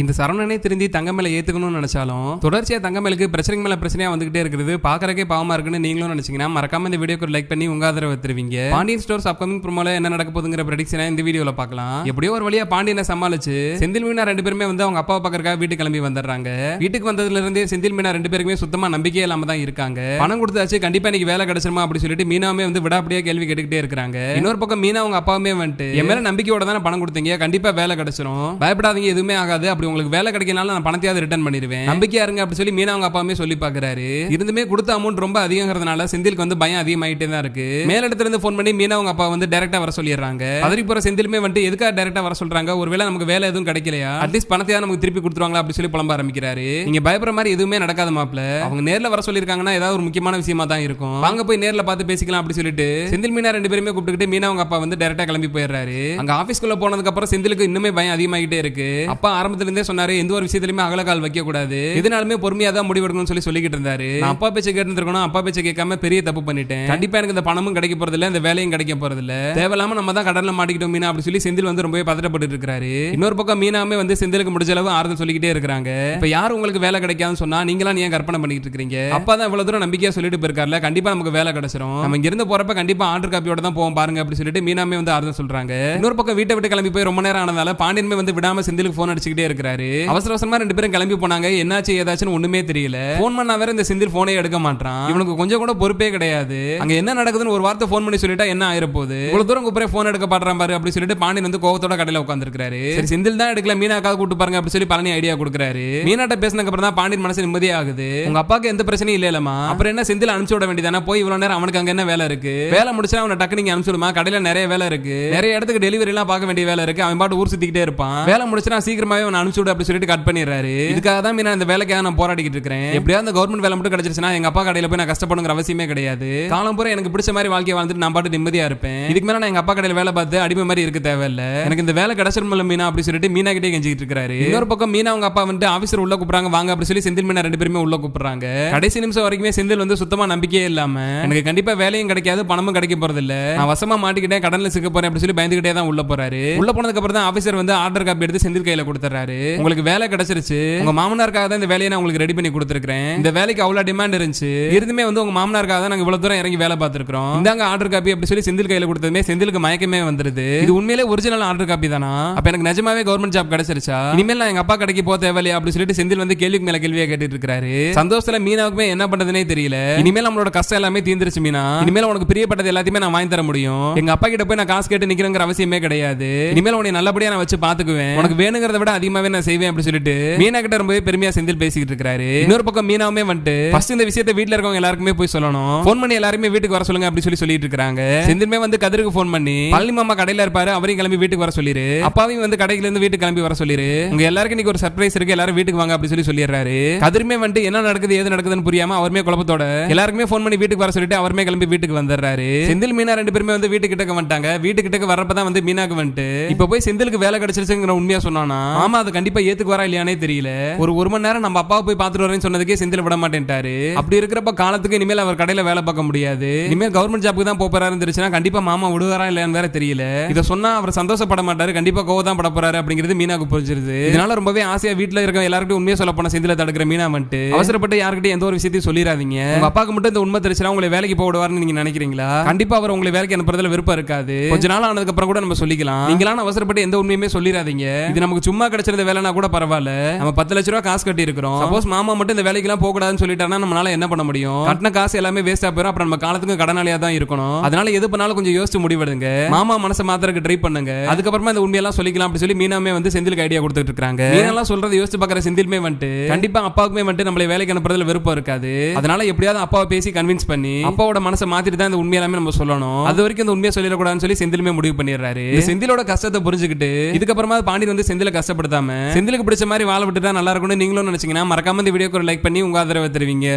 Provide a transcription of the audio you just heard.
இந்த சரவணனே திருந்தி தங்கமேல ஏத்துக்கணும்னு நினைச்சாலும் தொடர்ச்சியா தங்கமேலுக்கு பிரச்சனைக்கு மேல பிரச்சனையா வந்துகிட்டே இருக்குது பாக்குறக்கே பாவமா இருக்குன்னு நீங்களும் நினைச்சீங்கன்னா மறக்காம இந்த வீடியோக்கு லைக் பண்ணி உங்க ஆதரவு தருவீங்க. பாண்டியன் ஸ்டோர்ஸ் அப்கமிங் ப்ரோமோல என்ன நடக்க போதுங்கிற ப்ரெடிக்ஷனை இந்த வீடியோல பார்க்கலாம். எப்படியோ ஒரு வழியா பாண்டியனை சமாளிச்சு செந்தில் மீனா ரெண்டு பேருமே வந்து அவங்க அப்பாவை பார்க்கறக்காக வீட்டுக்கு கிளம்பி வந்துடுறாங்க. வீட்டுக்கு வந்ததுல இருந்தே செந்தில் மீனா ரெண்டு பேருக்குமே சுத்தமா நம்பிக்கையே இல்லாம தான் இருக்காங்க. பணம் கொடுத்தாச்சு கண்டிப்பா இன்னைக்கு வேலை கிடைச்சிருமா அப்படின்னு சொல்லிட்டு மீனாவுமே வந்து விடாப்படியா கேள்வி கேட்டுக்கிட்டே இருக்காங்க இன்னொரு பக்கம் மீனா அவங்க அப்பாவுமே வந்துட்டு என் மேல நம்பிக்கையோட தானே பணம் கொடுத்தீங்க கண்டிப்பா வேலை கிடைச்சிரும். பயப்படாதீங்க எதுவுமே ஆகாது. அப்படி உங்களுக்கு வேலை கிடைக்கனால நான் பணத்தையாவது ரிட்டர்ன் பண்ணிடுவேன். நம்பிக்கையா இருங்க அப்படி சொல்லி மீனா அவங்க அப்பாவுமே சொல்லி பாக்குறாரு. இருந்துமே கொடுத்த அமௌண்ட் ரொம்ப அதிகங்கிறதுனால செந்திலுக்கு வந்து பயம் அதிகமாயிட்டே தான் இருக்கு. மேலிடத்துல இருந்து போன் பண்ணி மீனா அவங்க அப்பா வந்து டேரக்டா வர சொல்லிடுறாங்க. பதறி போற செந்திலுமே வந்துட்டு எதுக்காக டேரக்டா வர சொல்றாங்க? ஒருவேளை நமக்கு வேலை எதுவும் கிடைக்கலையா? அட்லீஸ்ட் பணத்தையா நமக்கு திருப்பி கொடுத்துருவாங்களா அப்படி சொல்லி புலம்ப ஆரம்பிக்கிறாரு. நீங்க பயப்படுற மாதிரி எதுவுமே நடக்காத மாப்ள அவங்க நேர்ல வர சொல்லிருக்காங்கன்னா ஏதாவது ஒரு முக்கியமான விஷயமா தான் இருக்கும். வாங்க போய் நேர்ல பார்த்து பேசிக்கலாம் அப்படி சொல்லிட்டு செந்தில் மீனா ரெண்டு பேருமே கூப்பிட்டுக்கிட்டு மீனா அவங்க அப்பா வந்து டேரக்டா கிளம்பி போயிடுறாரு. அங்க ஆபீஸ்க்குள்ள போனதுக்கு அப்புறம் செந்திலுக்கு இன்னுமே பயம் அதிகமாகிட்டே இருக்கு. அப்பா ஆரம்பத்துல இருந்தே சொன்னாரு எந்த ஒரு விஷயத்திலுமே அகலக்கால் வைக்க கூடாது இதனாலுமே பொறுமையா தான் முடிவெடுக்கணும்னு சொல்லி சொல்லிக்கிட்டு இருந்தாரு. நான் அப்பா பேச்சை கேட்டுருக்கணும் அப்பா பேச்சை கேட்காம பெரிய தப்பு பண்ணிட்டேன். கண்டிப்பா எனக்கு இந்த பணமும் கிடைக்க போறது இல்ல இந்த வேலையும் கிடைக்க போறது இல்ல தேவையில்லாம நம்ம தான் கடல்ல மாட்டிக்கிட்டோம் மீனா அப்படி சொல்லி செந்தில் வந்து ரொம்பவே பதட்டப்பட்டு இருக்காரு. இன்னொரு பக்கம் மீனாமே வந்து செந்திலுக்கு முடிஞ்ச அளவு ஆறுதல் சொல்லிக்கிட்டே இருக்காங்க இப்ப யார் உங்களுக்கு வேலை கிடைக்காதுன்னு சொன்னா நீங்களா ஏன் கற்பனை பண்ணிட்டு இருக்கீங்க அப்பா தான் இவ்வளவு தூரம் நம்பிக்கையா சொல்லிட்டு போயிருக்காருல கண்டிப்பா நமக்கு வேலை கிடைச்சிரும். நம்ம இங்க இருந்து போறப்ப கண்டிப்பா ஆர்டர் காப்பியோட தான் போவோம் பாருங்க அப்படி சொல்லிட்டு மீனாமே வந்து ஆறுதல் சொல்றாங்க. இன்னொரு பக்கம் வீட்டை விட்டு கிளம்பி போய் ரொம்ப நேரம் ஆனதால பாண்டியன்மே வந்து விடாம செந்திலுக்கு போன் அடிச்சுக்கிட்டே இருக்கிறாரு. அவசர அவசரமா ரெண்டு பேரும் கிளம்பி போனாங்க. என்னாச்சு ஏதாச்சுன்னு ஒண்ணுமே தெரியல. போன் பண்ணா வேற இந்த செந்தில் போனே எடுக்க மாட்டான் இவனுக்கு கொஞ்சம் கூட பொறுப்பே கிடையாது. அங்க என்ன நடக்குதுன்னு ஒரு வார்த்தை போன் பண்ணி சொல்லிட்டா என்ன ஆயிர போகுது இவ்வளவு தூரம் கூப்பிட போன் எடுக்க பாடுறான் பாரு அப்படி சொல்லிட்டு பாண்டியன் வந்து கோவத்தோட கடையில உட்காந்துருக்காரு சரி செந்தில் தான் எடுக்கல. மீனாக்காக கூட்டு பாருங்க அப்படி சொல்லி பழனி ஐடியா கொடுக்குறாரு. மீனாட்ட பேசினதுக்கு அப்புறம் தான் பாண்டியன் மனசு நிம்மதியா ஆகுது உங்க அப்பாக்கு எந்த பிரச்சனையும் இல்ல அப்புறம் என்ன செந்தில் அனுப்பிச்சு விட வேண்டியதானே? போய் இவ்வளவு நேரம் அவனுக்கு அங்க என்ன வேலை இருக்கு? வேலை முடிச்சா அவனை டக்கு நீங்க அனுப்பிச்சு கடையில நிறைய வேலை இருக்கு. நிறைய இடத்துக்கு டெலிவரி எல்லாம் பார்க்க வேண்டிய வேலை இருக்கு. அவன் பாட்டு ஊர் சுத்திக்கிட்டே இருப்பான். வேலை முடிச்சுனா சீக்கிரமாவே அவன் அனுப்பிச்சு விடு அப்படி சொல்லிட்டு கட் பண்ணிடுறாரு. இதுக்காக தான் மீனா இந்த வேலைக்காக நான் போராடிக்கிட்டு இருக்கிறேன். எப்படியாவது அந்த கவர்மெண்ட் வேலை மட்டும் கிடைச்சிருச்சுன்னா எங்க அப்பா கடையில போய் நான் கஷ்டப்படுங்கிற அவசியமே கிடையாது. காலம் பூரா எனக்கு பிடிச்ச மாதிரி வாழ்க்கையை வாழ்ந்துட்டு நான் பாட்டு நிம்மதியா இருப்பேன். இதுக்கு மேல நான் எங்க அப்பா கடையில வேலை பார்த்து அடிமை மாதிரி இருக்க தேவையில்ல. எனக்கு இந்த வேலை கிடைச்சிருமில்ல மீனா அப்படி சொல்லிட்டு மீனா கிட்டே கெஞ்சிக்கிட்டு இருக்காரு இன்னொரு பக்கம் மீனா அவங்க அப்பா வந்து ஆபீசர் உள்ள கூப்பிடுறாங்க வாங்க அப்படி சொல்லி செந்தில் மீனா ரெண்டு பேருமே உள்ள கூப்பிடுறாங்க. கடைசி நிமிஷம் வரைக்குமே செந்தில் வந்து சுத்தமா நம்பிக்கையே இல்லாம எனக்கு கண்டிப்பா வேலையும் கிடைக்காது பணமும் கிடைக்க போறது இல்ல நான் வசமா மாட்டிக்கிட்டேன் கடன்ல சிக்க போறேன் அப்படி சொல்லி பயந்துகிட்டே தான் உள்ள போறாரு. உள்ள போனதுக்கு அப்புறம் தான் ஆபீசர் வந்து ஆர்டர் காப்பி எடுத்து செந்தில் கையில கொடுத்துறாரு உங்களுக்கு வேலை கிடைச்சிருச்சு. உங்க மாமனாருக்காக தான் இந்த வேலையை நான் உங்களுக்கு ரெடி பண்ணி கொடுத்துருக்கேன் இந்த வேலைக்கு அவ்வளவு டிமாண்ட் இருந்துச்சு. இருந்துமே வந்து உங்க மாமனாருக்காக தான் நாங்க இவ்வளவு தூரம் இறங்கி வேலை பார்த்துருக்கோம் இந்தாங்க ஆர்டர் காப்பி அப்படி சொல்லி செந்தில் கையில கொடுத்ததுமே செந்திலுக்கு மயக்கமே வந்துருது. இது உண்மையிலே ஒரிஜினல் ஆர்டர் காப்பி தானா? அப்ப எனக்கு நிஜமாவே கவர்மெண்ட் ஜாப் கிடைச்சிருச்சா? இனிமேல் நான் எங்க அப்பா கடைக்கு போக தேவையில்லையா அப்படின்னு சொல்லிட்டு செந்தில் வந்து கேள்விக்கு மேல கேள்வியா கேட்டுட்டு இருக்காரு சந்தோஷத்துல மீனாவுக்குமே என்ன பண்றதுனே தெரியல. இனிமேல் நம்மளோட கஷ்டம் எல்லாமே தீந்துருச்சு மீனா. இனிமேல் உனக்கு பிரியப்பட்டது எல்லாத்தையுமே நான் வாங்கி தர முடியும். எங்க அப்பா கிட்ட போய் நான் காசு கேட்டு நிக்கிறேங்கிற அவசியமே கிடையாது. இனிமேல் உன்னை நல்லபடியா நான் வச்சு பாத்துக்குவேன் உனக்கு வேணுங்கிறத விட அதிகமாவே நான் செய்வேன் அப்படி சொல்லிட்டு மீனா கிட்ட ரொம்பவே பெருமையா செந்தில் பேசிக்கிட்டு இருக்காரு இன்னொரு பக்கம் மீனாவுமே வந்துட்டு ஃபர்ஸ்ட் இந்த விஷயத்தை வீட்ல இருக்கவங்க எல்லாருக்குமே போய் சொல்லணும். ஃபோன் பண்ணி எல்லாருமே வீட்டுக்கு வர சொல்லுங்க அப்படி சொல்லி சொல்லிட்டு இருக்காங்க செந்திலுமே வந்து கதிருக்கு ஃபோன் பண்ணி பழனி மாமா கடையில இருப்பாரு அவரையும் கிளம்பி வீட்டுக்கு வர சொல்லிரு. அப்பாவையும் வந்து கடையில இருந்து வீட்டுக்கு கிளம்பி வர சொல்லிரு. உங்க எல்லாருக்கும் இன்னைக்கு ஒரு சர்ப்ரைஸ் இருக்கு எல்லாரும் வீட்டுக்கு வாங்க அப்படி சொல்லி சொல்லிடுறாரு. கதிருமே வந்துட்டு என்ன நடக்குது ஏது நடக்குதுன்னு புரியாம அவருமே குழப்பத்தோட எல்லாருக்குமே ஃபோன் பண்ணி வீட்டுக்கு வர சொல்லிட்டு அவருமே கிளம்பி வீட்டுக்கு வந்துடுறாரு. செந்தில் மீனா ரெண்டு பேருமே வந்து வீட்டு கிட்டக்க வந்துட்டாங்க வீட்டு கிட்டக்க வரப்பதான் வந்து மீனாக்கு வந்துட்டு இப்ப போய் செந்திலுக்கு வேலை கிடைச்சிருச்சுங்கிற உண்மையா சொன்னானா? ஆமா அது கண்டிப்பா ஏத்துக்கு வரா இல்லையானே தெரியல. ஒரு ஒரு மணி நேரம் நம்ம அப்பாவை போய் பாத்துட்டு வரேன்னு சொன்னதுக்கே செந்தில் விட மாட்டேன்ட்டாரு. அப்படி இருக்கிறப்ப காலத்துக்கு இனிமேல் அவர் கடையில வேலை பார்க்க முடியாது. இனிமேல் கவர்மெண்ட் ஜாப்புக்கு தான் போறாரு இருந்துச்சுன்னா கண்டிப்பா மாமா விடுவாரா இல்லையான்னு வேற தெரியல. இதை சொன்னா அவர் சந்தோஷப்பட மாட்டாரு. கண்டிப்பா கோவம் தான் பட போறாரு அப்படிங்கிறது மீனாக்கு புரிஞ்சிருது. இதனால ரொம்பவே ஆசையா வீட்டுல இருக்க எல்லாருக்கும் உண்மையை சொல்ல போன செந்தில தடுக்கிற மீனா வந்துட்டு. அவசரப்பட்டு யாருக்கிட்ட எந்த ஒரு விஷயத்தையும் சொல்லிடாதீங்க உங்க அப்பாக்கு மட்டும் இந்த உண்மை தெரிச்சுனா உங்களை வேலைக்கு போக விடுவாருன்னு நீங்க நினைக்கிறீங்களா? கண்டிப்பா அவர் உங்களை வேலைக்கு அனுப்புறதுல விருப்பம் இருக்காது. கொஞ்ச நாள் ஆனதுக்கு அப்புறம் கூட நம்ம சொல்லிக்கலாம். நீங்களான அவசரப்பட்டு எந்த உண்மையுமே சொல்லிடாதீங்க இது நமக்கு சும்மா கிடைச்சிருந்த வேலைனா கூட பரவாயில்ல. நம்ம பத்து லட்ச ரூபா காசு கட்டி இருக்கிறோம் சப்போஸ் மாமா மட்டும் இந்த வேலைக்கெல்லாம் போக கூடாதுன்னு சொல்லிட்டாருன்னா நம்மளால என்ன பண்ண முடியும்? கட்டின காசு எல்லாமே வேஸ்டா போயிடும் அப்புறம் நம்ம காலத்துக்கு கடனாளியா தான் இருக்கணும். அதனால எது பண்ணாலும் கொஞ்சம் யோசிச்சு முடிவெடுங்க. மாமா மனசை மாத்திரக்கு ட்ரை பண்ணுங்க. அதுக்கப்புறமா இந்த உண்மையெல்லாம் சொல்லிக்கலாம் அப்படி சொல்லி மீனாமே வந்து செந்திலுக்கு ஐடியா கொடுத்துட்டு இருக்காங்க. மீனெல்லாம் சொல்றது யோசிச்சு பாக்குற செந்திலுமே வந்துட்டு கண்டிப்பா அப்பாவுக்குமே வந்துட்டு நம்மளை வேலைக்கு அனுப்புறதுல விருப்பம் இருக்காது. அதனால எப்படியாவது அப்பாவை பேசி கன்வின்ஸ் பண்ணி அப்பாவோட மனசை மாத்திட்டு தான் இந்த உண்மையெல்லாமே நம்ம சொல்லணும். அது வரைக்கும் இந்த உண்மையை சொல்லிடக்கூடாதுன்னு சொல்லி செந்திலுமே முடிவு பண்ணிடுறாரு. செந்திலோட கஷ்டத்தை புரிஞ்சுக்கிட்டு இதுக்கப்புறமா பாண்டியன் வந்து செந்தில கஷ்டப்படுத்தாம செந்திலுக்கு பிடிச்ச மாதிரி வாழ விட்டுட்டா நல்லா இருக்கும்னு நீங்களும் நினைச்சீங்கன்னா மறக்காம இந்த வீடியோக்கு ஒரு லைக் பண்ணி உங்க ஆதரவை தருவீங்க.